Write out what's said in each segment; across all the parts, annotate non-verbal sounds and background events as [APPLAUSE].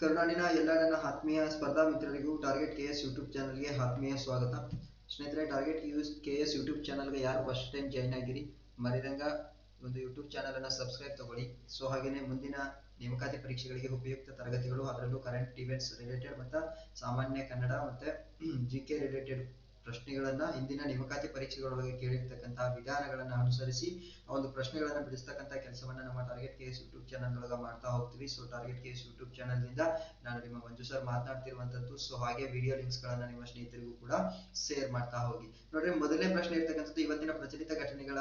ಕರುನಾಡಿನ ಎಲ್ಲ ನನ್ನ ಆತ್ಮೀಯ ಸ್ಪರ್ಧಾ ಮಿತ್ರರಿಗೂ ಟಾರ್ಗೆಟ್ ಕೆ ಎಸ್ ಯೂಟ್ಯೂಬ್ ಚಾನಲ್ಗೆ ಆತ್ಮೀಯ ಸ್ವಾಗತ. ಸ್ನೇಹಿತರೆ target use K S YouTube ಚಾನಲ್ಗೆ ಯಾರು ಫಸ್ಟ್ ಟೈಮ್ ಜಾಯ್ನ್ ಆಗಿರಿ, ಮರಿದಂಗ ಒಂದು ಯೂಟ್ಯೂಬ್ ಚಾನಲ್ ಅನ್ನ ಸಬ್ಸ್ಕ್ರೈಬ್ ತಗೊಳ್ಳಿ. ಸೊ ಹಾಗೇನೆ ಮುಂದಿನ ನೇಮಕಾತಿ ಪರೀಕ್ಷೆಗಳಿಗೆ ಉಪಯುಕ್ತ ತರಗತಿಗಳು, ಅದರಲ್ಲೂ ಕರೆಂಟ್ ಇವೆಂಟ್ಸ್ ರಿಲೇಟೆಡ್ ಮತ್ತು ಸಾಮಾನ್ಯ ಕನ್ನಡ ಮತ್ತೆ ಜಿ ಕೆ ರಿಲೇಟೆಡ್ ಪ್ರಶ್ನೆಗಳನ್ನ ಹಿಂದಿನ ನೇಮಕಾತಿ ಪರೀಕ್ಷೆಗಳೊಳಗೆ ಕೇಳಿರ್ತಕ್ಕಂತಹ ವಿಧಾನಗಳನ್ನ ಅನುಸರಿಸಿ ಒಂದು ಪ್ರಶ್ನೆಗಳನ್ನ ಬಿಡಿಸ್ತಕ್ಕಂಥ ಕೆಲಸವನ್ನ ನಮ್ಮ ಟಾರ್ಗೆಟ್ ಕೇಸ್ ಯೂಟ್ಯೂಬ್ ಚಾನಲ್ ಒಳಗ ಮಾಡ್ತಾ ಹೋಗ್ತೀವಿ. So target K S YouTube ಚಾನಲ್ನಿಂದ ನಾನು ನಿಮ್ಮ ಮಂಜು ಸರ್ ಮಾತನಾಡ್ತಿರುವಂತದ್ದು ಸೊ ಹಾಗೆ ವಿಡಿಯೋ ಲಿಂಕ್ಸ್ ಗಳನ್ನ ನಿಮ್ಮ ಸ್ನೇಹಿತರಿಗೂ ಕೂಡ ಶೇರ್ ಮಾಡ್ತಾ ಹೋಗಿ. ನೋಡ್ರಿ, ಮೊದಲನೇ ಪ್ರಶ್ನೆ ಇರ್ತಕ್ಕಂಥದ್ದು, ಇವತ್ತಿನ ಪ್ರಚಲಿತ ಘಟನೆಗಳ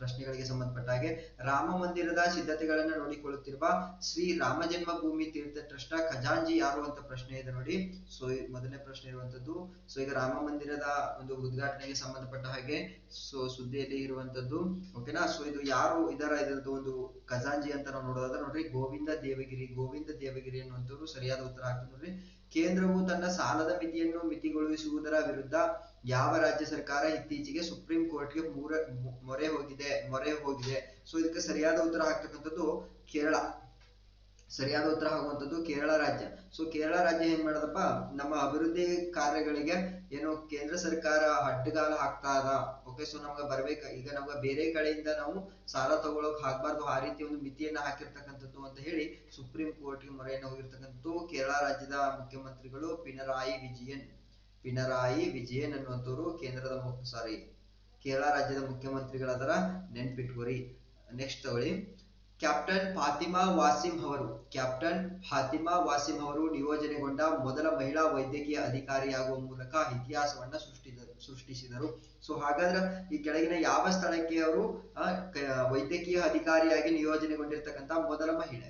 ಪ್ರಶ್ನೆಗಳಿಗೆ ಸಂಬಂಧಪಟ್ಟ ಹಾಗೆ ರಾಮ ಮಂದಿರದ ಸಿದ್ಧತೆಗಳನ್ನ ನೋಡಿಕೊಳ್ಳುತ್ತಿರುವ ಶ್ರೀ ರಾಮ ಜನ್ಮಭೂಮಿ ತೀರ್ಥ ಟ್ರಸ್ಟ್ ಖಜಾಂಜಿ ಯಾರು ಅಂತ ಪ್ರಶ್ನೆ ಇದೆ ನೋಡಿ. ಸೊ ಮೊದಲನೇ ಪ್ರಶ್ನೆ ಇರುವಂತದ್ದು. ಸೊ ಈಗ ರಾಮ ಮಂದಿರದ ಒಂದು ಉದ್ಘಾಟನೆಗೆ ಸಂಬಂಧಪಟ್ಟ ಹಾಗೆ, ಸೊ, ಸುದ್ದಿಯಲ್ಲಿ ಇರುವಂತದ್ದು. ಓಕೆನಾ ಸೊ ಇದು ಯಾರು ಇದರ ಇದರದ್ದು ಒಂದು ಖಜಾಂಜಿ ಅಂತ ನಾವು ನೋಡೋದಾದ್ರೆ ನೋಡ್ರಿ, ಗೋವಿಂದ ದೇವಗಿರಿ ಗೋವಿಂದ ದೇವಗಿರಿ ಅನ್ನುವಂಥವ್ರು ಸರಿಯಾದ ಉತ್ತರ ಆಗ್ತದೆ ನೋಡ್ರಿ. ಕೇಂದ್ರವು ತನ್ನ ಸಾಲದ ಮಿತಿಯನ್ನು ಮಿತಿಗೊಳಿಸುವುದರ ವಿರುದ್ಧ ಯಾವ ರಾಜ್ಯ ಸರ್ಕಾರ ಇತ್ತೀಚೆಗೆ ಸುಪ್ರೀಂ ಕೋರ್ಟ್ಗೆ ಮೂರ ಮೊರೆ ಹೋಗಿದೆ ಮೊರೆ ಹೋಗಿದೆ. ಸೊ ಇದಕ್ಕೆ ಸರಿಯಾದ ಉತ್ತರ ಆಗ್ತಕ್ಕಂಥದ್ದು ಕೇರಳ. ಸರಿಯಾದ ಉತ್ತರ ಆಗುವಂಥದ್ದು ಕೇರಳ ರಾಜ್ಯ. ಸೊ ಕೇರಳ ರಾಜ್ಯ ಏನ್ ಮಾಡದಪ್ಪ? ನಮ್ಮ ಅಭಿವೃದ್ಧಿ ಕಾರ್ಯಗಳಿಗೆ ಏನು ಕೇಂದ್ರ ಸರ್ಕಾರ ಅಡ್ಡಗಾಲ ಹಾಕ್ತಾ ಅದ. ಓಕೆ ಸೊ ನಮ್ಗೆ ಬರ್ಬೇಕ. ಈಗ ನಮ್ಗೆ ಬೇರೆ ಕಡೆಯಿಂದ ನಾವು ಸಾಲ ತಗೊಳಕ್ ಹಾಕ್ಬಾರ್ದು. ಆ ರೀತಿ ಒಂದು ಮಿತಿಯನ್ನ ಹಾಕಿರ್ತಕ್ಕಂಥದ್ದು ಅಂತ ಹೇಳಿ ಸುಪ್ರೀಂ ಕೋರ್ಟ್ಗೆ ಮೊರೆಯನ್ನು ಹೋಗಿರ್ತಕ್ಕಂಥದ್ದು ಕೇರಳ ರಾಜ್ಯದ ಮುಖ್ಯಮಂತ್ರಿಗಳು ಪಿನರಾಯಿ ವಿಜಯನ್. ಪಿನರಾಯಿ ವಿಜಯನ್ ಅನ್ನುವಂಥವ್ರು ಕೇಂದ್ರದ ಸಾರಿ ಕೇರಳ ರಾಜ್ಯದ ಮುಖ್ಯಮಂತ್ರಿಗಳಾದರ ನೆನ್ಪಿಟ್ಕೋರಿ. ನೆಕ್ಸ್ಟ್ ಅವಳಿ. ಕ್ಯಾಪ್ಟನ್ ಫಾತಿಮಾ ವಾಸಿಂ ಅವರು. ಕ್ಯಾಪ್ಟನ್ ಫಾತಿಮಾ ವಾಸಿಂ ಅವರು ನಿಯೋಜನೆಗೊಂಡ ಮೊದಲ ಮಹಿಳಾ ವೈದ್ಯಕೀಯ ಅಧಿಕಾರಿಯಾಗುವ ಮೂಲಕ ಇತಿಹಾಸವನ್ನ ಸೃಷ್ಟಿ ಸೃಷ್ಟಿಸಿದರು. ಸೊ ಹಾಗಾದ್ರೆ ಈ ಕೆಳಗಿನ ಯಾವ ಸ್ಥಳಕ್ಕೆ ಅವರು ವೈದ್ಯಕೀಯ ಅಧಿಕಾರಿಯಾಗಿ ನಿಯೋಜನೆಗೊಂಡಿರ್ತಕ್ಕಂಥ ಮೊದಲ ಮಹಿಳೆ?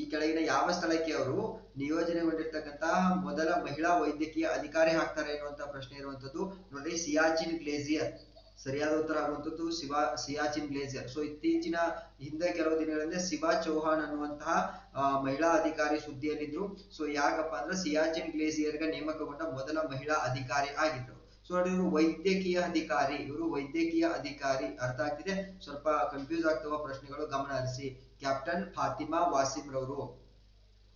ಈ ಕೆಳಗಿನ ಯಾವ ಸ್ಥಳಕ್ಕೆ ಅವರು ನಿಯೋಜನೆಗೊಂಡಿರ್ತಕ್ಕಂತಹ ಮೊದಲ ಮಹಿಳಾ ವೈದ್ಯಕೀಯ ಅಧಿಕಾರಿ ಹಾಕ್ತಾರೆ ಎನ್ನುವಂತಹ ಪ್ರಶ್ನೆ ಇರುವಂತದ್ದು ನೋಡ್ರಿ, ಸಿಯಾಚಿನ್ ಗ್ಲೇಸಿಯರ್. ಸರಿಯಾದ ಉತ್ತರ ಆಗುವಂಥದ್ದು ಶಿವಾ, ಸಿಯಾಚಿನ್ ಗ್ಲೇಸಿಯರ್. ಸೊ ಇತ್ತೀಚಿನ ಹಿಂದೆ ಕೆಲವು ದಿನಗಳಿಂದ ಶಿವಾ ಚೌಹಾಣ್ ಅನ್ನುವಂತಹ ಮಹಿಳಾ ಅಧಿಕಾರಿ ಸುದ್ದಿಯಲ್ಲಿದ್ರು. ಸೊ ಯಾಕಪ್ಪ ಅಂದ್ರೆ ಸಿಯಾಚಿನ್ ಗ್ಲೇಸಿಯರ್ಗೆ ನೇಮಕಗೊಂಡ ಮೊದಲ ಮಹಿಳಾ ಅಧಿಕಾರಿ ಆಗಿದ್ರು. ಸೊ ನೋಡಿ ಇವರು ವೈದ್ಯಕೀಯ ಅಧಿಕಾರಿ, ಇವರು ವೈದ್ಯಕೀಯ ಅಧಿಕಾರಿ ಅರ್ಥ ಆಗ್ತಿದೆ? ಸ್ವಲ್ಪ ಕನ್ಫ್ಯೂಸ್ ಆಗ್ತವ ಪ್ರಶ್ನೆಗಳು, ಗಮನ ಹರಿಸಿ. ಕ್ಯಾಪ್ಟನ್ ಫಾತಿಮಾ ವಾಸಿಂ ರವರು.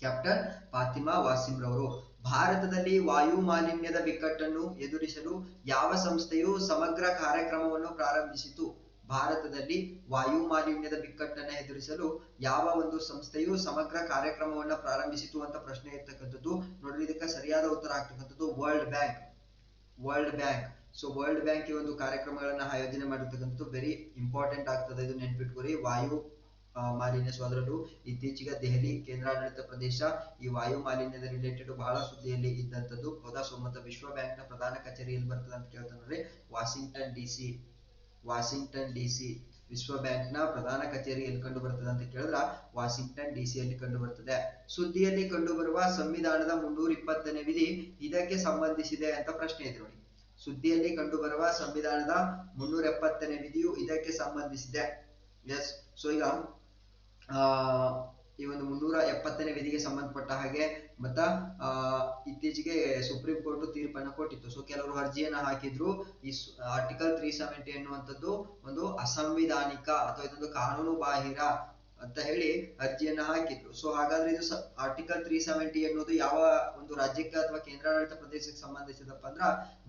ಕ್ಯಾಪ್ಟನ್ ಫಾತಿಮಾ ವಾಸಿಂ ರವರು, ಭಾರತದಲ್ಲಿ ವಾಯು ಮಾಲಿನ್ಯದ ಬಿಕ್ಕಟ್ಟನ್ನು ಎದುರಿಸಲು ಯಾವ ಸಂಸ್ಥೆಯು ಸಮಗ್ರ ಕಾರ್ಯಕ್ರಮವನ್ನು ಪ್ರಾರಂಭಿಸಿತು? ಭಾರತದಲ್ಲಿ ವಾಯು ಮಾಲಿನ್ಯದ ಬಿಕ್ಕಟ್ಟನ್ನು ಎದುರಿಸಲು ಯಾವ ಒಂದು ಸಂಸ್ಥೆಯು ಸಮಗ್ರ ಕಾರ್ಯಕ್ರಮವನ್ನ ಪ್ರಾರಂಭಿಸಿತು ಅಂತ ಪ್ರಶ್ನೆ ಇರ್ತಕ್ಕಂಥದ್ದು. ನೋಡ್ರಿ, ಇದಕ್ಕೆ ಸರಿಯಾದ ಉತ್ತರ ಆಗ್ತಕ್ಕಂಥದ್ದು world bank world bank so world bank ಈ ಒಂದು ಕಾರ್ಯಕ್ರಮಗಳನ್ನ ಆಯೋಜನೆ ಮಾಡಿರ್ತಕ್ಕಂಥದ್ದು ವೆರಿ ಇಂಪಾರ್ಟೆಂಟ್ ಆಗ್ತದೆ. ಇದು ನೆನ್ಪಿಟ್ಕೊರಿ ವಾಯು ಮಾಲಿನ್ಯ ಸೊ ಅದರಲ್ಲೂ ಇತ್ತೀಚೆಗೆ ದೆಹಲಿ, ಕೇಂದ್ರಾಡಳಿತ ಪ್ರದೇಶ ಈ ವಾಯು ಮಾಲಿನ್ಯದ ರಿಲೇಟೆಡ್ ಬಹಳ ಸುದ್ದಿಯಲ್ಲಿ ಇದ್ದಂಥದ್ದು. ಹೌದಾ ಸೊ ವಿಶ್ವ ಬ್ಯಾಂಕ್ನ ಪ್ರಧಾನ ಕಚೇರಿಯಲ್ಲಿ ಬರ್ತದೆ ಅಂತ ಕೇಳ್ತಂದ್ರೆ Washington D C, Washington D C. ವಿಶ್ವ ಬ್ಯಾಂಕ್ನ ಪ್ರಧಾನ ಕಚೇರಿ ಎಲ್ಲಿ ಕಂಡು ಬರ್ತದೆ ಅಂತ ಕೇಳಿದ್ರೆ ವಾಷಿಂಗ್ಟನ್ ಡಿಸಿಯಲ್ಲಿ ಕಂಡು ಬರ್ತದೆ. ಸುದ್ದಿಯಲ್ಲಿ ಕಂಡು ಬರುವ ಸಂವಿಧಾನದ ಮುನ್ನೂರ ಇಪ್ಪತ್ತನೇ ವಿಧಿ ಇದಕ್ಕೆ ಸಂಬಂಧಿಸಿದೆ ಅಂತ ಪ್ರಶ್ನೆ ಇದೆ ನೋಡಿ. ಸುದ್ದಿಯಲ್ಲಿ ಕಂಡು ಬರುವ ಸಂವಿಧಾನದ ಮುನ್ನೂರ ಎಪ್ಪತ್ತನೇ ವಿಧಿಯು ಇದಕ್ಕೆ ಸಂಬಂಧಿಸಿದೆ. ಎಸ್, ಸೊ ಈಗ, ಆ ಈ ಒಂದು ಮುನ್ನೂರ ಎಪ್ಪತ್ತನೇ ವಿಧಿಗೆ ಸಂಬಂಧಪಟ್ಟ ಹಾಗೆ ಮತ್ತ ಆ, ಇತ್ತೀಚೆಗೆ ಸುಪ್ರೀಂ ಕೋರ್ಟ್ ತೀರ್ಪನ್ನು ಕೊಟ್ಟಿತ್ತು. ಸೊ ಕೆಲವರು ಅರ್ಜಿಯನ್ನ ಹಾಕಿದ್ರು. ಈ ಆರ್ಟಿಕಲ್ ತ್ರೀ ಸೆವೆಂಟಿ ಎನ್ನುವಂಥದ್ದು ಒಂದು ಅಸಂವಿಧಾನಿಕ ಅಥವಾ ಇದೊಂದು ಕಾನೂನು ಬಾಹಿರ ಅಂತ ಹೇಳಿ ಅರ್ಜಿಯನ್ನ ಹಾಕಿದ್ರು. ಸೊ ಹಾಗಾದ್ರೆ ಇದು ಆರ್ಟಿಕಲ್ ತ್ರೀ ಸೆವೆಂಟಿ ಅನ್ನೋದು ಯಾವ ಒಂದು ರಾಜ್ಯಕ್ಕೆ ಅಥವಾ ಕೇಂದ್ರಾಡಳಿತ ಪ್ರದೇಶಕ್ಕೆ ಸಂಬಂಧಿಸಿದಪ್ಪ ಅಂದ್ರ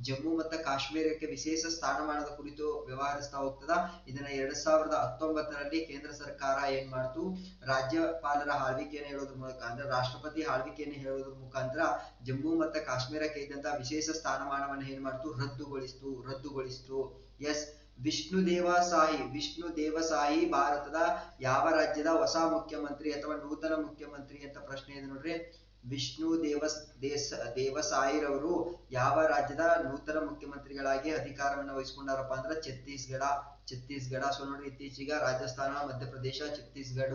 ಜಮ್ಮು ಮತ್ತು ಕಾಶ್ಮೀರಕ್ಕೆ ವಿಶೇಷ ಸ್ಥಾನಮಾನದ ಕುರಿತು ವ್ಯವಹರಿಸ್ತಾ ಹೋಗ್ತದ. ಇದನ್ನ ಎರಡ್ ಸಾವಿರದ ಹತ್ತೊಂಬತ್ತರಲ್ಲಿ ಕೇಂದ್ರ ಸರ್ಕಾರ ಏನ್ ಮಾಡ್ತು? ರಾಜ್ಯಪಾಲರ ಆಳ್ವಿಕೆಯನ್ನು ಹೇಳೋದ್ರ ಮೂಲಕ, ಅಂದ್ರೆ ರಾಷ್ಟ್ರಪತಿ ಆಳ್ವಿಕೆಯನ್ನು ಹೇಳೋದ್ರ ಮುಖಾಂತರ ಜಮ್ಮು ಮತ್ತು ಕಾಶ್ಮೀರಕ್ಕೆ ಇದ್ದಂತ ವಿಶೇಷ ಸ್ಥಾನಮಾನವನ್ನು ಏನ್ ಮಾಡ್ತು? ರದ್ದುಗೊಳಿಸ್ತು ರದ್ದುಗೊಳಿಸ್ತು. ಎಸ್ ವಿಷ್ಣು ದೇವಸಾಯಿ ವಿಷ್ಣು ದೇವಸಾಯಿ ಭಾರತದ ಯಾವ ರಾಜ್ಯದ ಹೊಸ ಮುಖ್ಯಮಂತ್ರಿ ಅಥವಾ ನೂತನ ಮುಖ್ಯಮಂತ್ರಿ ಅಂತ ಪ್ರಶ್ನೆ ಇದೆ ನೋಡ್ರಿ. ವಿಷ್ಣು ದೇವಸ್, ದೇಸ, ದೇವಸಾಯಿರವರು ಯಾವ ರಾಜ್ಯದ ನೂತನ ಮುಖ್ಯಮಂತ್ರಿಗಳಾಗಿ ಅಧಿಕಾರವನ್ನು ವಹಿಸ್ಕೊಂಡಾರಪ್ಪ ಅಂದ್ರೆ ಛತ್ತೀಸ್ಗಢ ಛತ್ತೀಸ್ಗಢ. ಸೊ ನೋಡ್ರಿ ಇತ್ತೀಚೆಗೆ ರಾಜಸ್ಥಾನ, ಮಧ್ಯಪ್ರದೇಶ, ಛತ್ತೀಸ್ಗಢ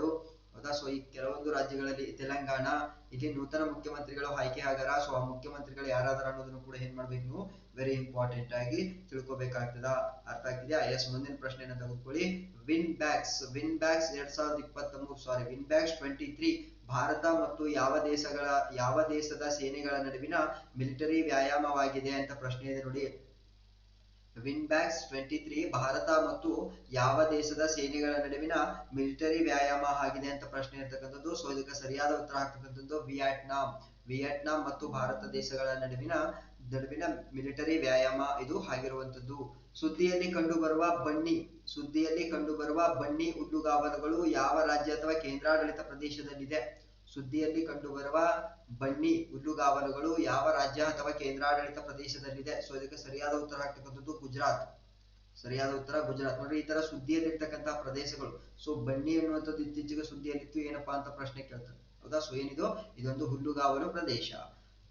ಹೌದಾ ಸೊ ಈ ಕೆಲವೊಂದು ರಾಜ್ಯಗಳಲ್ಲಿ ತೆಲಂಗಾಣ, ಇಲ್ಲಿ ನೂತನ ಮುಖ್ಯಮಂತ್ರಿಗಳು ಆಯ್ಕೆ ಆಗಾರ ಸೊ ಆ ಮುಖ್ಯಮಂತ್ರಿಗಳು ಯಾರಾದರೂ ಅನ್ನೋದನ್ನು ಕೂಡ ಏನ್ ಮಾಡ್ಬೇಕು ನೀವು? ವೆರಿ ಇಂಪಾರ್ಟೆಂಟ್ ಆಗಿ ತಿಳ್ಕೊಬೇಕಾಗ್ತದ. ಅರ್ಥ ಆಗ್ತಿದ್ಯಾ? ಎಸ್ ಮುಂದಿನ ಪ್ರಶ್ನೆನ ತೆಗೆದುಕೊಳ್ಳಿ. ವಿನ್ ಬ್ಯಾಕ್ಸ್ ವಿನ್ ಬ್ಯಾಕ್ಸ್ ಎರಡ್ ಸಾವಿರದ ಇಪ್ಪತ್ತ ಮೂರು sorry win Bacs twenty three Bharat ಮತ್ತು ಯಾವ ದೇಶಗಳ, ಯಾವ ದೇಶದ ಸೇನೆಗಳ ನಡುವಿನ ಮಿಲಿಟರಿ ವ್ಯಾಯಾಮವಾಗಿದೆ ಅಂತ ಪ್ರಶ್ನೆ ಇದೆ ನೋಡಿ. Win Bacs twenty three Bharat ಮತ್ತು ಯಾವ ದೇಶದ ಸೇನೆಗಳ ನಡುವಿನ ಮಿಲಿಟರಿ ವ್ಯಾಯಾಮ ಆಗಿದೆ ಅಂತ ಪ್ರಶ್ನೆ ಇರ್ತಕ್ಕಂಥದ್ದು. ಸೊ ಇದಕ್ಕೆ ಸರಿಯಾದ ಉತ್ತರ ಆಗ್ತಕ್ಕಂಥದ್ದು ವಿಯೆಟ್ನಾಂ. ವಿಯೆಟ್ನಾಂ ಮತ್ತು ಭಾರತ ದೇಶಗಳ ನಡುವಿನ ನಡುವಿನ ಮಿಲಿಟರಿ ವ್ಯಾಯಾಮ ಇದು ಆಗಿರುವಂತದ್ದು ಸುದ್ದಿಯಲ್ಲಿ ಕಂಡುಬರುವ ಬನ್ನಿ, ಸುದ್ದಿಯಲ್ಲಿ ಕಂಡುಬರುವ ಬನ್ನಿ ಹುಲ್ಲುಗಾವಲುಗಳು ಯಾವ ರಾಜ್ಯ ಅಥವಾ ಕೇಂದ್ರಾಡಳಿತ ಪ್ರದೇಶದಲ್ಲಿದೆ? ಸುದ್ದಿಯಲ್ಲಿ ಕಂಡುಬರುವ ಬನ್ನಿ ಹುಲ್ಲುಗಾವಲುಗಳು ಯಾವ ರಾಜ್ಯ ಅಥವಾ ಕೇಂದ್ರಾಡಳಿತ ಪ್ರದೇಶದಲ್ಲಿದೆ? ಸೊ, ಇದಕ್ಕೆ ಸರಿಯಾದ ಉತ್ತರ ಆಗ್ತಕ್ಕಂಥದ್ದು ಗುಜರಾತ್. ಸರಿಯಾದ ಉತ್ತರ ಗುಜರಾತ್. ನೋಡ್ರಿ ಈ ತರ ಸುದ್ದಿಯಲ್ಲಿರ್ತಕ್ಕಂತಹ ಪ್ರದೇಶಗಳು. ಸೊ, ಬನ್ನಿ ಅನ್ನುವಂಥದ್ದು ಇತ್ತೀಚೆಗೆ ಸುದ್ದಿಯಲ್ಲಿತ್ತು. ಏನಪ್ಪಾ ಅಂತ ಪ್ರಶ್ನೆ ಕೇಳ್ತಾರೆ. ಹೌದಾ? ಸೊ, ಏನಿದು? ಇದೊಂದು ಹುಲ್ಲುಗಾವಲು ಪ್ರದೇಶ.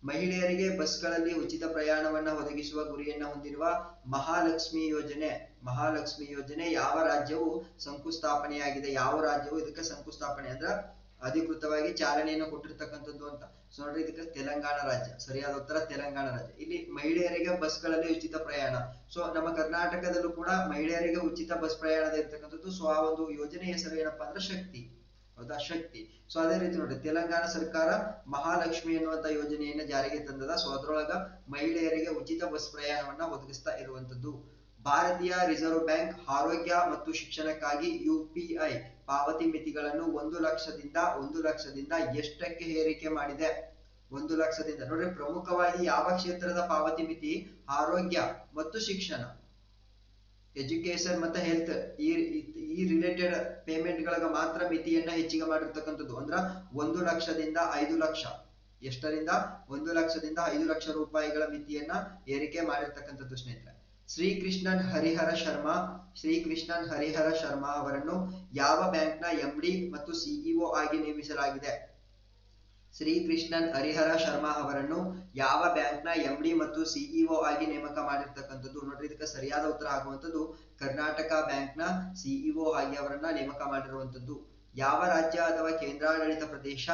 ಮಹಿಳೆಯರಿಗೆ ಬಸ್ಗಳಲ್ಲಿ ಉಚಿತ ಪ್ರಯಾಣವನ್ನ ಒದಗಿಸುವ ಗುರಿಯನ್ನ ಹೊಂದಿರುವ ಮಹಾಲಕ್ಷ್ಮಿ ಯೋಜನೆ. ಮಹಾಲಕ್ಷ್ಮಿ ಯೋಜನೆ ಯಾವ ರಾಜ್ಯವು ಶಂಕುಸ್ಥಾಪನೆಯಾಗಿದೆ ಯಾವ ರಾಜ್ಯವು ಇದಕ್ಕೆ ಶಂಕುಸ್ಥಾಪನೆ ಅಂದ್ರ ಅಧಿಕೃತವಾಗಿ ಚಾಲನೆಯನ್ನು ಕೊಟ್ಟಿರ್ತಕ್ಕಂಥದ್ದು ಅಂತ. ಸೊ ನೋಡ್ರಿ, ಇದಕ್ಕೆ ತೆಲಂಗಾಣ ರಾಜ್ಯ. ಸರಿಯಾದ ಉತ್ತರ ತೆಲಂಗಾಣ ರಾಜ್ಯ. ಇಲ್ಲಿ ಮಹಿಳೆಯರಿಗೆ ಬಸ್ಗಳಲ್ಲಿ ಉಚಿತ ಪ್ರಯಾಣ. ಸೊ ನಮ್ಮ ಕರ್ನಾಟಕದಲ್ಲೂ ಕೂಡ ಮಹಿಳೆಯರಿಗೆ ಉಚಿತ ಬಸ್ ಪ್ರಯಾಣದ ಇರ್ತಕ್ಕಂಥದ್ದು. ಸೊ ಆ ಒಂದು ಯೋಜನೆ ಹೆಸರು ಏನಪ್ಪಾ ಅಂದ್ರೆ ಶಕ್ತಿ. ಹೌದಾ? ಶಕ್ತಿ. ಸೊ ಅದೇ ರೀತಿ ನೋಡಿ ತೆಲಂಗಾಣ ಸರ್ಕಾರ ಮಹಾಲಕ್ಷ್ಮಿ ಎನ್ನುವಂತ ಯೋಜನೆಯನ್ನ ಜಾರಿಗೆ ತಂದದ. ಸೊ ಅದರೊಳಗ ಮಹಿಳೆಯರಿಗೆ ಉಚಿತ ಬಸ್ ಪ್ರಯಾಣವನ್ನ ಒದಗಿಸ್ತಾ ಇರುವಂತದ್ದು ಭಾರತೀಯ ರಿಸರ್ವ್ ಬ್ಯಾಂಕ್ ಆರೋಗ್ಯ ಮತ್ತು ಶಿಕ್ಷಣಕ್ಕಾಗಿ ಯುಪಿಐ ಪಾವತಿ ಮಿತಿಗಳನ್ನು ಒಂದು ಲಕ್ಷದಿಂದ ಒಂದು ಲಕ್ಷದಿಂದ ಎಷ್ಟಕ್ಕೆ ಏರಿಕೆ ಮಾಡಿದೆ? ಒಂದು ಲಕ್ಷದಿಂದ. ನೋಡ್ರಿ, ಪ್ರಮುಖವಾಗಿ ಯಾವ ಕ್ಷೇತ್ರದ ಪಾವತಿ ಮಿತಿ? ಆರೋಗ್ಯ ಮತ್ತು ಶಿಕ್ಷಣ. ಎಜುಕೇಶನ್ ಮತ್ತೆ ಹೆಲ್ತ್. ಈ ಈ ರಿಲೇಟೆಡ್ ಪೇಮೆಂಟ್ ಗಳಿಗೆ ಮಾತ್ರ ಮಿತಿಯನ್ನ ಹೆಚ್ಚಿಗೆ ಮಾಡಿರ್ತಕ್ಕಂಥದ್ದು. ಅಂದ್ರ ಒಂದು ಲಕ್ಷದಿಂದ ಐದು ಲಕ್ಷ. ಎಷ್ಟರಿಂದ? ಒಂದು ಲಕ್ಷದಿಂದ ಐದು ಲಕ್ಷ ರೂಪಾಯಿಗಳ ಮಿತಿಯನ್ನ ಏರಿಕೆ ಮಾಡಿರ್ತಕ್ಕಂಥದ್ದು ಸ್ನೇಹಿತರೆ. ಶ್ರೀಕೃಷ್ಣನ್ ಹರಿಹರ ಶರ್ಮಾ, ಶ್ರೀಕೃಷ್ಣನ್ ಹರಿಹರ ಶರ್ಮಾ ಅವರನ್ನು ಯಾವ ಬ್ಯಾಂಕ್ನ ಎಂಡಿ ಮತ್ತು ಸಿಇಒ ಆಗಿ ನೇಮಿಸಲಾಗಿದೆ? ಶ್ರೀಕೃಷ್ಣನ್ ಹರಿಹರ ಶರ್ಮಾ ಅವರನ್ನು ಯಾವ ಬ್ಯಾಂಕ್ನ ಎಂಡಿ ಮತ್ತು ಸಿಇಒ ಆಗಿ ನೇಮಕ ಮಾಡಿರ್ತಕ್ಕಂಥದ್ದು? ನೋಡ್ರಿ, ಇದಕ್ಕೆ ಸರಿಯಾದ ಉತ್ತರ ಆಗುವಂಥದ್ದು ಕರ್ನಾಟಕ ಬ್ಯಾಂಕ್ನ ಸಿಇಒ ಆಗಿ ಅವರನ್ನ ನೇಮಕ ಮಾಡಿರುವಂಥದ್ದು. ಯಾವ ರಾಜ್ಯ ಅಥವಾ ಕೇಂದ್ರಾಡಳಿತ ಪ್ರದೇಶ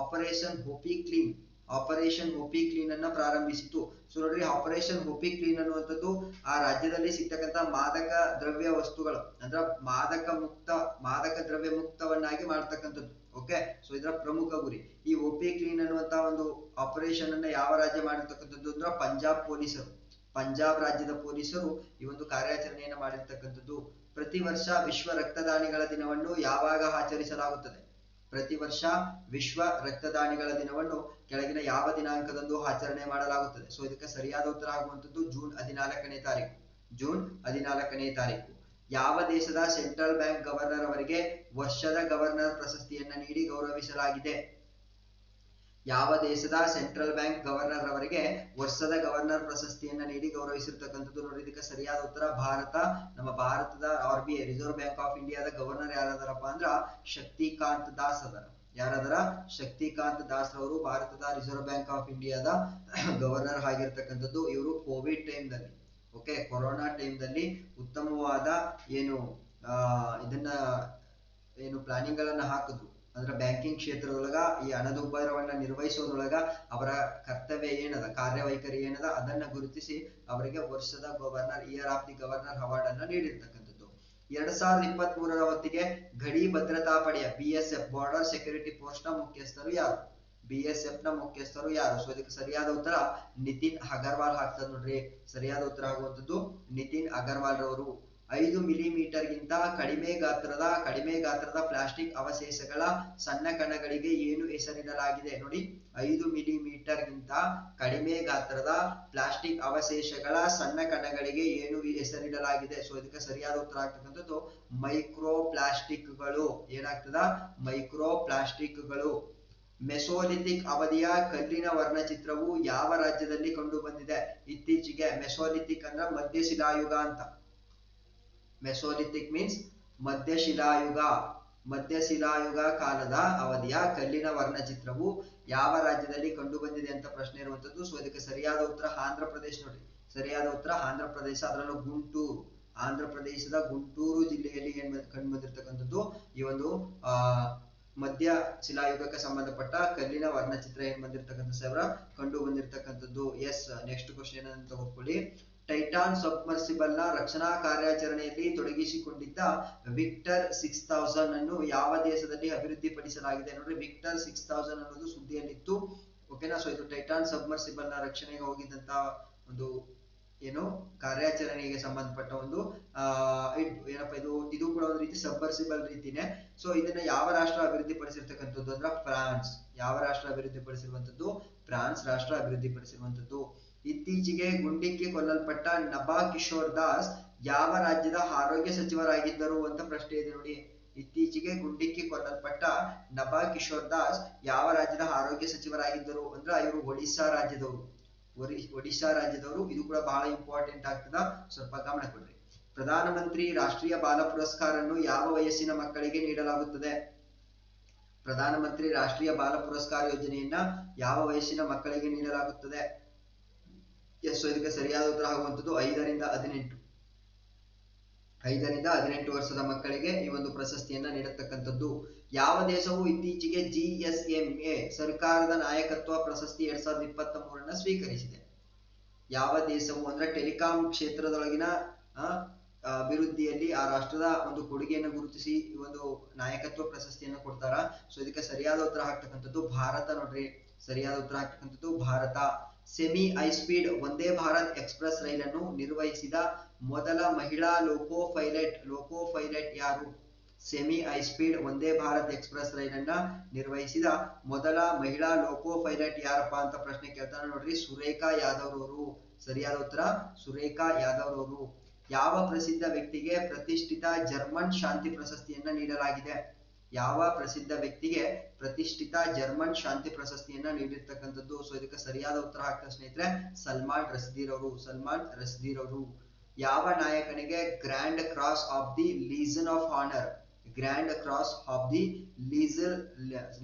operation hope clean operation OP clean ಅನ್ನ ಪ್ರಾರಂಭಿಸಿತು. ಸೊ ನೋಡ್ರಿ ಆಪರೇಷನ್ ಓಪಿ ಕ್ಲೀನ್ ಅನ್ನುವಂಥದ್ದು ಆ ರಾಜ್ಯದಲ್ಲಿ ಸಿಗ್ತಕ್ಕಂತ ಮಾದಕ ದ್ರವ್ಯ ವಸ್ತುಗಳು. ಅಂದ್ರ ಮಾದಕ ಮುಕ್ತ, ಮಾದಕ ದ್ರವ್ಯ ಮುಕ್ತವನ್ನಾಗಿ ಮಾಡ್ತಕ್ಕಂಥದ್ದು. ಓಕೆ ಸೊ ಇದರ ಪ್ರಮುಖ ಗುರಿ. ಈ ಒಪಿ ಕ್ಲೀನ್ ಅನ್ನುವಂತ ಒಂದು ಆಪರೇಷನ್ ಅನ್ನ ಯಾವ ರಾಜ್ಯ ಮಾಡಿರ್ತಕ್ಕಂಥದ್ದು ಅಂದ್ರ ಪಂಜಾಬ್ ಪೊಲೀಸರು. ಪಂಜಾಬ್ ರಾಜ್ಯದ ಪೊಲೀಸರು ಈ ಒಂದು ಕಾರ್ಯಾಚರಣೆಯನ್ನ ಮಾಡಿರ್ತಕ್ಕಂಥದ್ದು. ಪ್ರತಿ ವರ್ಷ ವಿಶ್ವ ರಕ್ತದಾನಿಗಳ ದಿನವನ್ನು ಯಾವಾಗ ಆಚರಿಸಲಾಗುತ್ತದೆ? ಪ್ರತಿ ವರ್ಷ ವಿಶ್ವ ರಕ್ತದಾನಿಗಳ ದಿನವನ್ನು ಕೆಳಗಿನ ಯಾವ ದಿನಾಂಕದಂದು ಆಚರಣೆ ಮಾಡಲಾಗುತ್ತದೆ? ಸೊ ಇದಕ್ಕೆ ಸರಿಯಾದ ಉತ್ತರ ಆಗುವಂತದ್ದು ಜೂನ್ ಹದಿನಾಲ್ಕನೇ ತಾರೀಕು. ಜೂನ್ ಹದಿನಾಲ್ಕನೇ ತಾರೀಕು. ಯಾವ ದೇಶದ ಸೆಂಟ್ರಲ್ ಬ್ಯಾಂಕ್ ಗವರ್ನರ್ ಅವರಿಗೆ ವರ್ಷದ ಗವರ್ನರ್ ಪ್ರಶಸ್ತಿಯನ್ನ ನೀಡಿ ಗೌರವಿಸಲಾಗಿದೆ? ಯಾವ ದೇಶದ ಸೆಂಟ್ರಲ್ ಬ್ಯಾಂಕ್ ಗವರ್ನರ್ ಅವರಿಗೆ ವರ್ಷದ ಗವರ್ನರ್ ಪ್ರಶಸ್ತಿಯನ್ನ ನೀಡಿ ಗೌರವಿಸಿರ್ತಕ್ಕಂಥದ್ದು ನೋಡಿ ಇದಕ್ಕೆ ಸರಿಯಾದ ಉತ್ತರ ಭಾರತ. ನಮ್ಮ ಭಾರತದ R B I reserve bank of ಇಂಡಿಯಾದ ಗವರ್ನರ್ ಯಾರದಾರಪ್ಪ ಅಂದ್ರ ಶಕ್ತಿಕಾಂತ್ ದಾಸ್ ಅದರ. ಯಾರದರ? ಶಕ್ತಿಕಾಂತ್ ದಾಸ್ ಅವರು ಭಾರತದ ರಿಸರ್ವ್ ಬ್ಯಾಂಕ್ ಆಫ್ ಇಂಡಿಯಾದ [CLEARS THROAT] ಗವರ್ನರ್ ಆಗಿರ್ತಕ್ಕಂಥದ್ದು. ಇವರು ಕೋವಿಡ್ ಟೈಮ್ ದಲ್ಲಿ ಓಕೆ, ಕೊರೋನಾ ಟೈಮ್ದಲ್ಲಿ ಉತ್ತಮವಾದ ಏನು ಇದನ್ನ, ಏನು ಪ್ಲಾನಿಂಗ್ ಗಳನ್ನ ಹಾಕಿದ್ರು. ಅಂದ್ರೆ ಬ್ಯಾಂಕಿಂಗ್ ಕ್ಷೇತ್ರದೊಳಗ ಈ ಹಣದುಬ್ಬರವನ್ನ ನಿರ್ವಹಿಸೋದ್ರೊಳಗ ಅವರ ಕರ್ತವ್ಯ ಏನದ, ಕಾರ್ಯವೈಖರಿ ಏನದ, ಅದನ್ನ ಗುರುತಿಸಿ ಅವರಿಗೆ ವರ್ಷದ governor year of the governor award ಅನ್ನ ನೀಡಿರ್ತಕ್ಕಂಥದ್ದು. ಎರಡ್ ಸಾವಿರದ ಇಪ್ಪತ್ತ್ ಮೂರರ ಹೊತ್ತಿಗೆ ಗಡಿ ಭದ್ರತಾ ಪಡೆಯ B S F border security ಪೋಸ್ಟ್ನ ಮುಖ್ಯಸ್ಥರು ಯಾರು? ಬಿ ಎಸ್ ಎಫ್ನ ಮುಖ್ಯಸ್ಥರು ಯಾರು? ಸೊ ಇದಕ್ಕೆ ಸರಿಯಾದ ಉತ್ತರ ನಿತಿನ್ ಅಗರ್ವಾಲ್ ಆಗ್ತದೆ ನೋಡ್ರಿ. ಸರಿಯಾದ ಉತ್ತರ ಆಗುವಂತದ್ದು ನಿತಿನ್ ಅಗರ್ವಾಲ್ ರವರು. ಐದು ಮಿಲಿಮೀಟರ್ ಗಿಂತ ಕಡಿಮೆ ಗಾತ್ರದ ಕಡಿಮೆ ಗಾತ್ರದ ಪ್ಲಾಸ್ಟಿಕ್ ಅವಶೇಷಗಳ ಸಣ್ಣ ಕಣಗಳಿಗೆ ಏನು ಹೆಸರಿಡಲಾಗಿದೆ ನೋಡಿ. ಐದು ಮಿಲಿಮೀಟರ್ ಗಿಂತ ಕಡಿಮೆ ಗಾತ್ರದ ಪ್ಲಾಸ್ಟಿಕ್ ಅವಶೇಷಗಳ ಸಣ್ಣ ಕಣಗಳಿಗೆ ಏನು ಹೆಸರಿಡಲಾಗಿದೆ? ಸೊ ಇದಕ್ಕೆ ಸರಿಯಾದ ಉತ್ತರ ಆಗ್ತಕ್ಕಂಥದ್ದು ಮೈಕ್ರೋ ಪ್ಲಾಸ್ಟಿಕ್ಗಳು ಏನಾಗ್ತದ? ಮೈಕ್ರೋ ಪ್ಲಾಸ್ಟಿಕ್ಗಳು ಮೆಸೋಲಿಥಿಕ್ ಅವಧಿಯ ಕಲ್ಲಿನ ವರ್ಣಚಿತ್ರವು ಯಾವ ರಾಜ್ಯದಲ್ಲಿ ಕಂಡು ಬಂದಿದೆ ಇತ್ತೀಚೆಗೆ ಮೆಸೋಲಿಥಿಕ್ ಅಂದ್ರೆ ಮಧ್ಯಶಿಲಾಯುಗ ಅಂತ. Mesolithic means ಮಧ್ಯಶಿಲಾಯುಗ. ಮಧ್ಯಶಿಲಾಯುಗ ಕಾಲದ ಅವಧಿಯ ಕಲ್ಲಿನ ವರ್ಣಚಿತ್ರವು ಯಾವ ರಾಜ್ಯದಲ್ಲಿ ಕಂಡು ಬಂದಿದೆ ಅಂತ ಪ್ರಶ್ನೆ ಇರುವಂತದ್ದು ಸೊ ಅದಕ್ಕೆ ಸರಿಯಾದ ಉತ್ತರ ಆಂಧ್ರ ಪ್ರದೇಶ ನೋಡಿ. ಸರಿಯಾದ ಉತ್ತರ ಆಂಧ್ರ ಪ್ರದೇಶ, ಅದರಲ್ಲೂ ಗುಂಟೂರು. ಆಂಧ್ರ ಪ್ರದೇಶದ ಗುಂಟೂರು ಜಿಲ್ಲೆಯಲ್ಲಿ ಏನ್ ಕಂಡು ಬಂದಿರತಕ್ಕಂಥದ್ದು ಈ ಒಂದು, ಆ ಮಧ್ಯ ಶಿಲಾಯುಗಕ್ಕೆ ಸಂಬಂಧಪಟ್ಟ ಕಲ್ಲಿನ ವರ್ಣಚಿತ್ರ ಏನ್ ಬಂದಿರತಕ್ಕಂಥ ಸಾವಿರ ಕಂಡು ಬಂದಿರತಕ್ಕಂಥದ್ದು ಎಸ್ ನೆಕ್ಸ್ಟ್ ಕ್ವಶನ್ ಏನಂತ ತಗೊಳ್ಕೊಳ್ಳಿ ಟೈಟಾನ್ ಸಬ್ಮರ್ಸಿಬಲ್ನ ರಕ್ಷಣಾ ಕಾರ್ಯಾಚರಣೆಯಲ್ಲಿ ತೊಡಗಿಸಿಕೊಂಡಿದ್ದ ವಿಕ್ಟರ್ ಸಿಕ್ಸ್ ತೌಸಂಡ್ ಅನ್ನು ಯಾವ ದೇಶದಲ್ಲಿ ಅಭಿವೃದ್ಧಿಪಡಿಸಲಾಗಿದೆ ನೋಡ್ರಿ ವಿಕ್ಟರ್ ಸಿಕ್ಸ್ ತೌಸಂಡ್ ಅನ್ನೋದು ಸುದ್ದಿಯಲ್ಲಿತ್ತು. ಓಕೆನಾ ಸೊ ಇದು ಟೈಟಾನ್ ಸಬ್ಮರ್ಸಿಬಲ್ನ ರಕ್ಷಣೆಗೆ ಹೋಗಿದ್ದಂತ ಒಂದು ಏನು ಕಾರ್ಯಾಚರಣೆಗೆ ಸಂಬಂಧಪಟ್ಟ ಒಂದು ಏನಪ್ಪಾ, ಇದು ಇದು ಕೂಡ ಒಂದು ರೀತಿ ಸಬ್ಮರ್ಸಿಬಲ್ ರೀತಿನೇ. ಸೊ ಇದನ್ನ ಯಾವ ರಾಷ್ಟ್ರ ಅಭಿವೃದ್ಧಿ ಪಡಿಸಿರ್ತಕ್ಕಂಥದ್ದು ಅಂದ್ರೆ ಫ್ರಾನ್ಸ್. ಯಾವ ರಾಷ್ಟ್ರ ಅಭಿವೃದ್ಧಿ ಪಡಿಸಿರುವಂತದ್ದು ಫ್ರಾನ್ಸ್ ರಾಷ್ಟ್ರ ಅಭಿವೃದ್ಧಿ ಪಡಿಸಿರುವಂತದ್ದು ಇತ್ತೀಚೆಗೆ ಗುಂಡಿಕ್ಕಿ ಕೊಲ್ಲಲ್ಪಟ್ಟ ನಭಾ ಕಿಶೋರ್ ದಾಸ್ ಯಾವ ರಾಜ್ಯದ ಆರೋಗ್ಯ ಸಚಿವರಾಗಿದ್ದರು ಅಂತ ಪ್ರಶ್ನೆ ಇದೆ ನೋಡಿ. ಇತ್ತೀಚೆಗೆ ಗುಂಡಿಕ್ಕಿ ಕೊಲ್ಲಲ್ಪಟ್ಟ ನಭಾ ಕಿಶೋರ್ ದಾಸ್ ಯಾವ ರಾಜ್ಯದ ಆರೋಗ್ಯ ಸಚಿವರಾಗಿದ್ದರು ಅಂದ್ರೆ ಇವರು ಒಡಿಶಾ ರಾಜ್ಯದವರು. ಒರಿ- ಒಡಿಶಾ ರಾಜ್ಯದವರು. ಇದು ಕೂಡ ಬಹಳ ಇಂಪಾರ್ಟೆಂಟ್ ಆಗ್ತದ. ಸ್ವಲ್ಪ ಗಮನ ಕೊಡ್ರಿ. ಪ್ರಧಾನಮಂತ್ರಿ ರಾಷ್ಟ್ರೀಯ ಬಾಲ ಪುರಸ್ಕಾರನ್ನು ಯಾವ ವಯಸ್ಸಿನ ಮಕ್ಕಳಿಗೆ ನೀಡಲಾಗುತ್ತದೆ? ಪ್ರಧಾನಮಂತ್ರಿ ರಾಷ್ಟ್ರೀಯ ಬಾಲ ಪುರಸ್ಕಾರ ಯೋಜನೆಯನ್ನ ಯಾವ ವಯಸ್ಸಿನ ಮಕ್ಕಳಿಗೆ ನೀಡಲಾಗುತ್ತದೆ? ಎಸ್ ಇದಕ್ಕೆ ಸರಿಯಾದ ಉತ್ತರ ಆಗುವಂಥದ್ದು ಐದರಿಂದ ಹದಿನೆಂಟು. ಐದರಿಂದ ಹದಿನೆಂಟು ವರ್ಷದ ಮಕ್ಕಳಿಗೆ ಈ ಒಂದು ಪ್ರಶಸ್ತಿಯನ್ನ ನೀಡತಕ್ಕಂಥದ್ದು. ಯಾವ ದೇಶವು ಇತ್ತೀಚೆಗೆ ಜಿಎಸ್ಎಂಎ ಸರ್ಕಾರದ ನಾಯಕತ್ವ ಪ್ರಶಸ್ತಿ ಎರಡ್ ಸಾವಿರದ ಇಪ್ಪತ್ತ ಮೂರನ್ನ ಸ್ವೀಕರಿಸಿದೆ. ಯಾವ ದೇಶವು ಅಂದ್ರೆ ಟೆಲಿಕಾಂ ಕ್ಷೇತ್ರದೊಳಗಿನ ಅಭಿವೃದ್ಧಿಯಲ್ಲಿ ಆ ರಾಷ್ಟ್ರದ ಒಂದು ಕೊಡುಗೆಯನ್ನು ಗುರುತಿಸಿ ಈ ಒಂದು ನಾಯಕತ್ವ ಪ್ರಶಸ್ತಿಯನ್ನು ಕೊಡ್ತಾರ. ಸೊ ಇದಕ್ಕೆ ಸರಿಯಾದ ಉತ್ತರ ಹಾಕ್ತಕ್ಕಂಥದ್ದು ಭಾರತ ನೋಡ್ರಿ. ಸರಿಯಾದ ಉತ್ತರ ಹಾಕ್ತಕ್ಕಂಥದ್ದು Bharat. Semi high speed Vande Bharat express ರೈಲನ್ನು ನಿರ್ವಹಿಸಿದ ಮೊದಲ ಮಹಿಳಾ ಲೋಕೋ ಪೈಲಟ್ ಲೋಕೋ ಪೈಲಟ್ ಯಾರು? Semi high speed Vande Bharat express ರೈಲನ್ನ ನಿರ್ವಹಿಸಿದ ಮೊದಲ ಮಹಿಳಾ ಲೋಕೋ ಪೈಲಟ್ ಯಾರಪ್ಪ ಅಂತ ಪ್ರಶ್ನೆ ಕೇಳ್ತಾರೆ ನೋಡ್ರಿ. ಸುರೇಖಾ ಯಾದವ್ ಅವರು. ಸರಿಯಾದ ಉತ್ತರ? ಸುರೇಖಾ ಯಾದವ್ ಅವರು. ಯಾವ ಪ್ರಸಿದ್ಧ ವ್ಯಕ್ತಿಗೆ ಪ್ರತಿಷ್ಠಿತ ಜರ್ಮನ್ ಶಾಂತಿ ಪ್ರಶಸ್ತಿಯನ್ನ ನೀಡಲಾಗಿದೆ? ಯಾವ ಪ್ರಸಿದ್ಧ ವ್ಯಕ್ತಿಗೆ ಪ್ರತಿಷ್ಠಿತ ಜರ್ಮನ್ ಶಾಂತಿ ಪ್ರಶಸ್ತಿಯನ್ನ ನೀಡಿರ್ತಕ್ಕಂಥದ್ದು? ಸೊ ಇದಕ್ಕೆ ಸರಿಯಾದ ಉತ್ತರ ಹಾಕ್ತಾರೆ ಸ್ನೇಹಿತರೆ, ಸಲ್ಮಾನ್ ರಸ್ದೀರ್ ಅವರು, ಸಲ್ಮಾನ್ ರಸ್ದೀರ್ ಅವರು. ಯಾವ ನಾಯಕನಿಗೆ grand cross of the legion of honour grand cross of the legion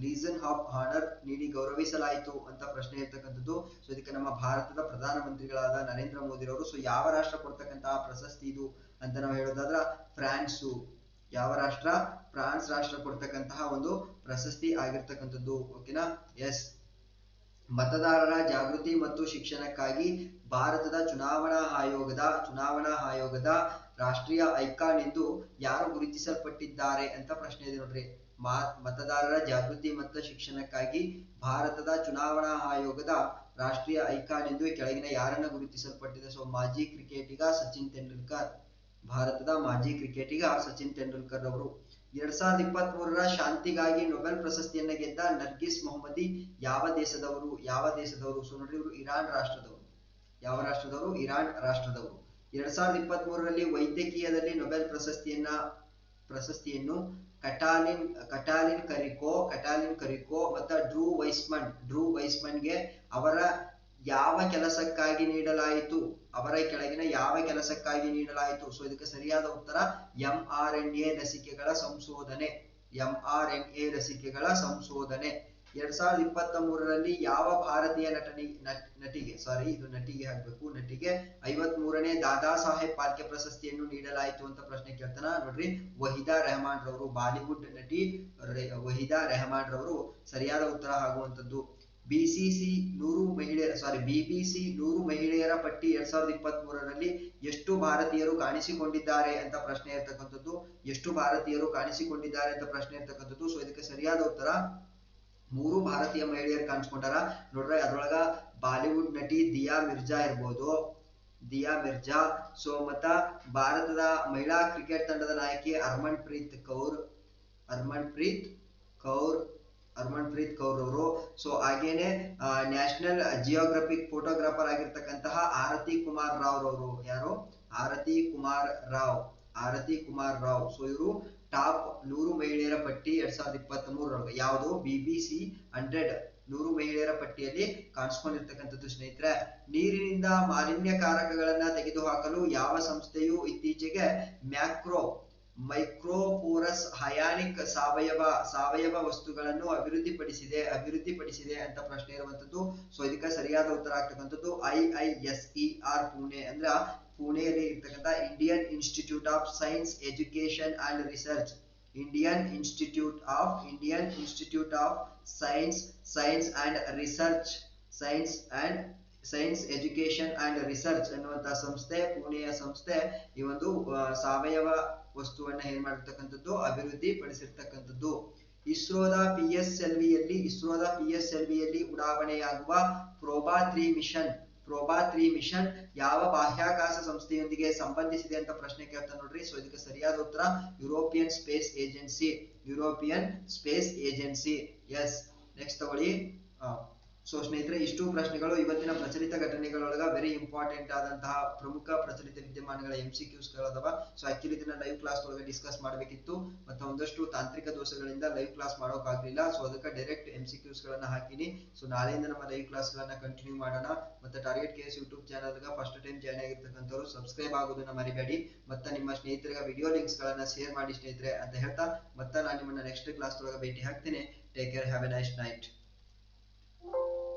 legion of honour ನೀಡಿ ಗೌರವಿಸಲಾಯಿತು ಅಂತ ಪ್ರಶ್ನೆ ಇರ್ತಕ್ಕಂಥದ್ದು. ಸೊ ಇದಕ್ಕೆ ನಮ್ಮ ಭಾರತದ ಪ್ರಧಾನಮಂತ್ರಿಗಳಾದ ನರೇಂದ್ರ ಮೋದಿ ಅವರು ಸೊ ಯಾವ ರಾಷ್ಟ್ರ ಕೊಡ್ತಕ್ಕಂತಹ ಪ್ರಶಸ್ತಿ ಇದು ಅಂತ ನಾವು ಹೇಳೋದಾದ್ರ, ಫ್ರಾನ್ಸು. ಯಾವ ರಾಷ್ಟ್ರ? ಫ್ರಾನ್ಸ್ ರಾಷ್ಟ್ರ ಕೊಡ್ತಕ್ಕಂತಹ ಒಂದು ಪ್ರಶಸ್ತಿ ಆಗಿರ್ತಕ್ಕಂಥದ್ದು. ಓಕೆನಾ ಎಸ್ ಮತದಾರರ ಜಾಗೃತಿ ಮತ್ತು ಶಿಕ್ಷಣಕ್ಕಾಗಿ ಭಾರತದ ಚುನಾವಣಾ ಆಯೋಗದ ಚುನಾವಣಾ ಆಯೋಗದ ರಾಷ್ಟ್ರೀಯ ಐಕಾನ್ ಎಂದು ಯಾರು ಗುರುತಿಸಲ್ಪಟ್ಟಿದ್ದಾರೆ ಅಂತ ಪ್ರಶ್ನೆ ಇದೆ ನೋಡ್ರಿ. ಮತದಾರರ ಜಾಗೃತಿ ಮತ್ತು ಶಿಕ್ಷಣಕ್ಕಾಗಿ ಭಾರತದ ಚುನಾವಣಾ ಆಯೋಗದ ರಾಷ್ಟ್ರೀಯ ಐಕಾನ್ ಎಂದು ಕೆಳಗಿನ ಯಾರನ್ನ ಗುರುತಿಸಲ್ಪಟ್ಟಿದೆ? ಸೊ ಮಾಜಿ ಕ್ರಿಕೆಟಿಗ ಸಚಿನ್ ತೆಂಡೂಲ್ಕರ್. ಭಾರತದ ಮಾಜಿ ಕ್ರಿಕೆಟಿಗ ಸಚಿನ್ ತೆಂಡೂಲ್ಕರ್ ಅವರು. ಎರಡ್ ಸಾವಿರದ ಇಪ್ಪತ್ತ್ ಮೂರರ ಶಾಂತಿಗಾಗಿ ನೊಬೆಲ್ ಪ್ರಶಸ್ತಿಯನ್ನ ಗೆದ್ದ ನರ್ಗಿಸ್ ಮೊಹಮ್ಮದಿ ಯಾವ ದೇಶದವರು ಯಾವ ದೇಶದವರು? ಸೊ ಇವರು ಇರಾನ್ ರಾಷ್ಟ್ರದವರು. ಯಾವ ರಾಷ್ಟ್ರದವರು? ಇರಾನ್ ರಾಷ್ಟ್ರದವರು. ಎರಡ್ ಸಾವಿರದ ಇಪ್ಪತ್ತ್ ಮೂರರಲ್ಲಿ ವೈದ್ಯಕೀಯದಲ್ಲಿ ನೊಬೆಲ್ ಪ್ರಶಸ್ತಿಯನ್ನ, ಪ್ರಶಸ್ತಿಯನ್ನು ಕಟಾಲಿನ್ ಕಟಾಲಿನ್ ಕರಿಕೋ ಕಟಾಲಿನ್ ಕರಿಕೋ ಮತ್ತು ಡ್ರೂ ವೈಸ್ಮನ್, ಡ್ರೂ ವೈಸ್ಮನ್ಗೆ ಅವರ ಯಾವ ಕೆಲಸಕ್ಕಾಗಿ ನೀಡಲಾಯಿತು? ಅವರ ಕೆಳಗಿನ ಯಾವ ಕೆಲಸಕ್ಕಾಗಿ ನೀಡಲಾಯಿತು? ಸೊ ಇದಕ್ಕೆ ಸರಿಯಾದ ಉತ್ತರ ಎಂ ಆರ್ ಎನ್ ಎ ಲಸಿಕೆಗಳ ಸಂಶೋಧನೆ. ಎಂ ಆರ್ ಎನ್ ಎ ಲಸಿಕೆಗಳ ಸಂಶೋಧನೆ. ಎರಡ್ ಸಾವಿರದ ಇಪ್ಪತ್ತ ಮೂರರಲ್ಲಿ ಯಾವ ಭಾರತೀಯ ನಟನಿ, ನಟ್- ನಟಿಗೆ ಸಾರಿ ಇದು ನಟಿಗೆ ಹಾಕ್ಬೇಕು ನಟಿಗೆ ಐವತ್ ಮೂರನೇ ದಾದಾ ಸಾಹೇಬ್ ಪಾಲ್ಕೆ ಪ್ರಶಸ್ತಿಯನ್ನು ನೀಡಲಾಯಿತು ಅಂತ ಪ್ರಶ್ನೆ ಕೇಳ್ತಾನ. ನೋಡ್ರಿ, ವಹಿದಾ ರೆಹಮಾನ್ ರವರು ಬಾಲಿವುಡ್ ನಟಿ ವಹಿದಾ ರೆಹಮಾನ್ ರವರು ಸರಿಯಾದ ಉತ್ತರ ಆಗುವಂತದ್ದು ಬಿಸಿಸಿ ನೂರು ಮಹಿಳೆಯರ ಸಾರಿ ಬಿಬಿಸಿ ನೂರು ಮಹಿಳೆಯರ ಪಟ್ಟಿ ಎರಡ್ ಸಾವಿರದ ಇಪ್ಪತ್ತ್ ಮೂರರಲ್ಲಿ ಎಷ್ಟು ಭಾರತೀಯರು ಕಾಣಿಸಿಕೊಂಡಿದ್ದಾರೆ ಅಂತ ಪ್ರಶ್ನೆ ಇರ್ತಕ್ಕಂಥದ್ದು. ಎಷ್ಟು ಭಾರತೀಯರು ಕಾಣಿಸಿಕೊಂಡಿದ್ದಾರೆ ಅಂತ ಪ್ರಶ್ನೆ ಇರ್ತಕ್ಕಂಥದ್ದು. ಸೊ ಇದಕ್ಕೆ ಸರಿಯಾದ ಉತ್ತರ ಮೂರು ಭಾರತೀಯ ಮಹಿಳೆಯರು ಕಾಣಿಸ್ಕೊಂಡಾರ. ನೋಡ್ರೆ, ಅದ್ರೊಳಗ ಬಾಲಿವುಡ್ ನಟಿ ದಿಯಾ ಮಿರ್ಜಾ ಇರ್ಬೋದು. ದಿಯಾ ಮಿರ್ಜಾ. ಸೊ ಮತ್ತ ಭಾರತದ ಮಹಿಳಾ ಕ್ರಿಕೆಟ್ ತಂಡದ ನಾಯಕಿ ಹರ್ಮನ್ ಪ್ರೀತ್ ಕೌರ್ ಹರ್ಮನ್ ಪ್ರೀತ್ ಕೌರ್. ಹರ್ಮನ್ ಪ್ರೀತ್ ಕೌರ್ ಅವರು. ಸೊ ಹಾಗೇನೆ ನ್ಯಾಷನಲ್ ಜಿಯೋಗ್ರಫಿಕ್ ಫೋಟೋಗ್ರಾಫರ್ ಆಗಿರ್ತಕ್ಕಂತಹ ಆರತಿ ಕುಮಾರ್ ರಾವ್ ರವರು ಯಾರು? ಆರತಿ ಕುಮಾರ್ ರಾವ್. ಆರತಿ ಕುಮಾರ್ ರಾವ್. ಸೊ ಇವರು ಟಾಪ್ ನೂರು ಮಹಿಳೆಯರ ಪಟ್ಟಿ ಎರಡ್ ಸಾವಿರದ ಇಪ್ಪತ್ತ್ ಮೂರರೊಳಗೆ ಯಾವುದು ಬಿಬಿಸಿ ಹಂಡ್ರೆಡ್ ನೂರು ಮಹಿಳೆಯರ ಪಟ್ಟಿಯಲ್ಲಿ ಕಾಣಿಸ್ಕೊಂಡಿರ್ತಕ್ಕಂಥದ್ದು ಸ್ನೇಹಿತರೆ. ನೀರಿನಿಂದ ಮಾಲಿನ್ಯಕಾರಕಗಳನ್ನ ತೆಗೆದುಹಾಕಲು ಯಾವ ಸಂಸ್ಥೆಯು ಇತ್ತೀಚೆಗೆ ಮ್ಯಾಕ್ರೋ ಮೈಕ್ರೋಪೋರಸ್ ಹಯಾನಿಕ್ ಸಾವಯವ ಸಾವಯವ ವಸ್ತುಗಳನ್ನು ಅಭಿವೃದ್ಧಿಪಡಿಸಿದೆ ಅಭಿವೃದ್ಧಿಪಡಿಸಿದೆ ಅಂತ ಪ್ರಶ್ನೆ ಇರುವಂತದ್ದು ಸೊ ಇದಕ್ಕೆ ಸರಿಯಾದ ಉತ್ತರ ಆಗ್ತಕ್ಕಂಥದ್ದು I I S E R Pune. ಅಂದ್ರ ಪುಣೆಯಲ್ಲಿ ಇರ್ತಕ್ಕಂಥ Indian institute of science education and research Indian institute of Indian institute of science science and research science and science education and research ಅನ್ನುವಂತಹ ಸಂಸ್ಥೆ, ಪುಣೆಯ ಸಂಸ್ಥೆ, ಈ ಒಂದು ಸಾವಯವ ವಸ್ತುವನ್ನ ಏನ್ ಮಾಡಿರ್ತಕ್ಕಂಥದ್ದು ಅಭಿವೃದ್ಧಿ ಪಡಿಸಿರ್ತಕ್ಕಂಥದ್ದು ಇಸ್ರೋದ ಪಿ ಎಸ್ ಎಲ್ ವಿಯಲ್ಲಿ ಇಸ್ರೋದ ಪಿ ಎಸ್ ಎಲ್ ವಿಯಲ್ಲಿ ಉಡಾವಣೆಯಾಗುವ Proba three mission Proba three mission ಯಾವ ಬಾಹ್ಯಾಕಾಶ ಸಂಸ್ಥೆಯೊಂದಿಗೆ ಸಂಬಂಧಿಸಿದೆ ಅಂತ ಪ್ರಶ್ನೆ ಕೇಳ್ತಾ ನೋಡ್ರಿ. ಸೊ ಇದಕ್ಕೆ ಸರಿಯಾದ ಉತ್ತರ European space agency European space agency yes next ತಗೊಳ್ಳಿ. ಸೊ ಸ್ನೇಹಿತರೆ, ಇಷ್ಟು ಪ್ರಶ್ನೆಗಳು, ಇವತ್ತಿನ ಪ್ರಚಲಿತ ಘಟನೆಗಳೊಳಗ ವೆರಿ ಇಂಪಾರ್ಟೆಂಟ್ ಆದಂತಹ ಪ್ರಮುಖ ಪ್ರಚಲಿತ ವಿದ್ಯಮಾನಗಳ ಎಂ ಸಿ ಕ್ಯೂಸ್ಗಳದವ ಸೊ ಆಕ್ಚುಲಿ ಇದನ್ನ ಲೈವ್ ಕ್ಲಾಸ್ ಒಳಗೆ ಡಿಸ್ಕಸ್ ಮಾಡಬೇಕಿತ್ತು. ಮತ್ತೆ ಒಂದಷ್ಟು ತಾಂತ್ರಿಕ ದೋಷಗಳಿಂದ ಲೈವ್ ಕ್ಲಾಸ್ ಮಾಡೋಕ್ ಆಗ್ಲಿಲ್ಲ ಸೊ ಅದಕ್ಕೆ ಡೈರೆಕ್ಟ್ ಎಂ ಸಿ ಕ್ಯೂಸ್ ಹಾಕಿನಿ. ಸೊ ನಾಳೆಯಿಂದ ನಮ್ಮ ಲೈವ್ ಕ್ಲಾಸ್ ಗಳನ್ನ ಕಂಟಿನ್ಯೂ ಮಾಡೋಣ. ಮತ್ತೆ target case YouTube channel first time join ಆಗಿರ್ತಕ್ಕಂಥವ್ರು subscribe ಆಗೋದನ್ನ ಮರಿಬೇಡಿ. ಮತ್ತೆ ನಿಮ್ಮ ಸ್ನೇಹಿತರಿಗೆ ವಿಡಿಯೋ ಲಿಂಕ್ಸ್ ಗಳನ್ನ ಶೇರ್ ಮಾಡಿ ಸ್ನೇಹಿತರೆ ಅಂತ ಹೇಳ್ತಾ, ಮತ್ತೆ ನಾನು ನಿಮ್ಮನ್ನ ನೆಕ್ಸ್ಟ್ ಕ್ಲಾಸ್ ಒಳಗೆ ಭೇಟಿ ಹಾಕ್ತೇನೆ. Take care have a nice night Thank you.